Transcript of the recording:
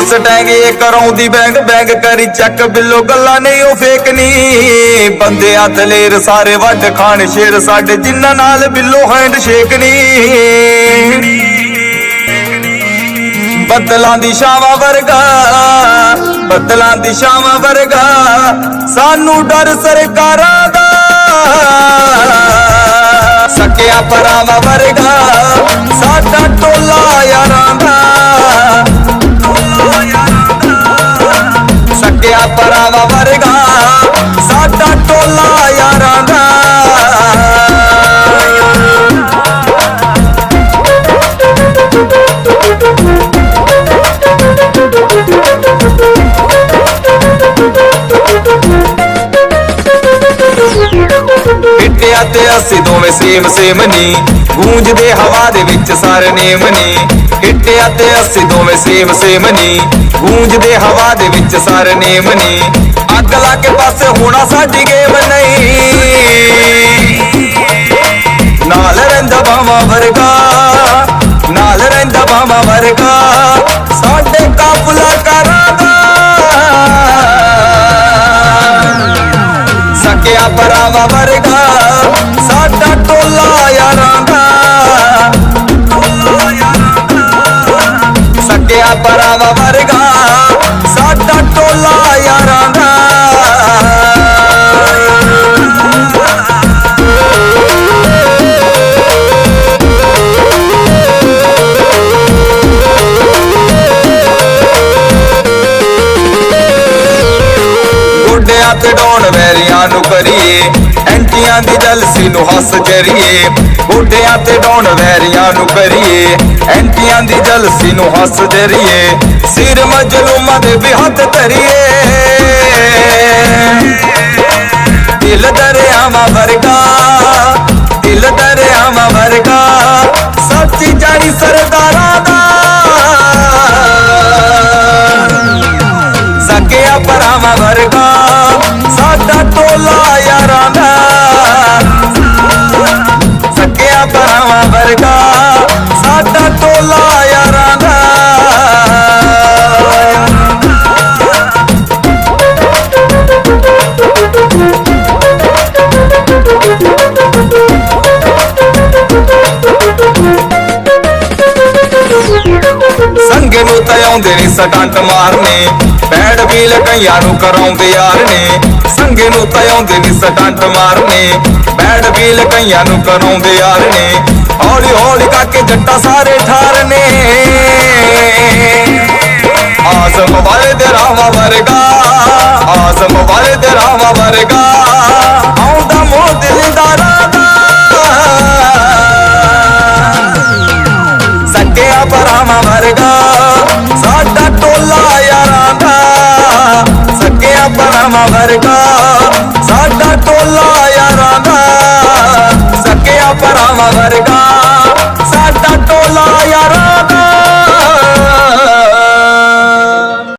Mustang ਇਹ ਕਰਾਉਂਦੀ bang bang ਕਰੀ ਚੱਕ ਬਿੱਲੋ, ਗੱਲਾਂ ਨਹੀਂ ਉਹ ਫੇਕ ਨਹੀਂ ਬੰਦੇ ਦਲੇਰ ਸਾਰੇ ਵੱਡ ਖਾਣ ਸ਼ੇਰ ਸਾਡੇ, ਜਿਨ੍ਹਾਂ ਨਾਲ ਬਿੱਲੋ ਹੈਂਡ ਸ਼ੇਕ ਨਹੀਂ ਬੱਦਲਾਂ ਦੀ ਛਾਵਾਂ ਵਰਗਾ, ਬੱਦਲਾਂ ਦੀ ਛਾਵਾਂ ਵਰਗਾ, ਸਾਨੂੰ ਡਰ ਸਰਕਾਰਾਂ ਦਾ। ਇੱਟਿਆ ਤੇ ਅਸੀਂ ਦੋਵੇਂ ਸੇਮ ਸੇਮ ਨੀ। ਗੂੰਜਦੇ ਹਵਾ ਦੇ ਵਿੱਚ ਸਾਰੇ ਨੇਮ ਨੀ। ਇੱਟਿਆ ਤੇ ਅਸੀਂ ਦੋਵੇਂ ਸੇਮ ਸੇਮ ਨੀ। ਗੂੰਜਦੇ ਹਵਾ ਦੇ ਵਿੱਚ ਸਾਰੇ ਨੇਮ ਨੀ। ਅੱਗ ਲਾ ਕੇ ਪਾਸੇ ਹੋਣਾ ਸਾਡੀ ਗੇਮ ਨਹੀਂ। ਨਾਲ ਰਹਿੰਦਾ ਬਾਵਾ ਵਰਗਾ। ਨਾਲ ਰਹਿੰਦਾ ਬਾਵਾ ਵਰਗਾ। ਸਾਡੇ ਕਾਫਲਾ ਕਰਾਂਗਾ। ਸਕਿਆ ਪਰਾਵਾ ਵਰਗਾ। ਸਕਿਆ ਪਰਾਵਾ ਵਰਗਾ ਸਾਡਾ ਟੋਲਾ ਯਾਰਾਂ ਦਾ ਗੋਡਿਆਂ ਤੇ ਡਾਉਣ ਵੈਰੀਆਂ ਨੂੰ ਕਰੀਏ ਐਂਟੀਆਂ ਦੀ ਜਲਸੀ ਨੂੰ ਹੱਸ ਕਰੀਏ ਗੋਡਿਆਂ ਤੇ ਡਾਉਣ ਵੈਰੀਆਂ ਨੂੰ ਕਰੀਏ। ਐਂਟੀਆਂ ਦੀ ਜਲਸੀ ਨੂੰ ਹੱਸ ਜਰੀਏ। ਸਿਰ ਮਜਲੂਮਾਂ ਦੇ ਵੀ ਹੱਥ ਧਰੀਏ। ਸੰਗੇ ਨੂੰ ਤਾਂ ਆਉਂਦੇ ਨੇ ਸਟੰਟ ਮਾਰਨੇ। ਬੈਡ ਵੀਲ ਕਈਆਂ ਨੂੰ ਕਰਾਉਂਦੇ ਯਾਰ ਨੇ। ਸੰਗੇ ਨੂੰ ਤਾਂ ਆਉਂਦੇ ਨੇ ਸਟੰਟ ਮਾਰਨੇ। ਬੈਡ ਵੀਲ ਕਈਆਂ ਨੂੰ ਕਰਾਉਂਦੇ ਯਾਰ ਨੇ। ਹੌਲੀ ਹੌਲੀ ਕਰਕੇ ਜੱਟਾ ਸਾਰੇ ਠਾਰਨੇ ਆਜ਼ਮ ਵਾਲੇ ਦੇ ਰਾਵਾ ਵਰਗਾ, ਆਜ਼ਮ ਵਾਲੇ ਦੇ ਰਾਵਾ ਵਰਗਾ। मगर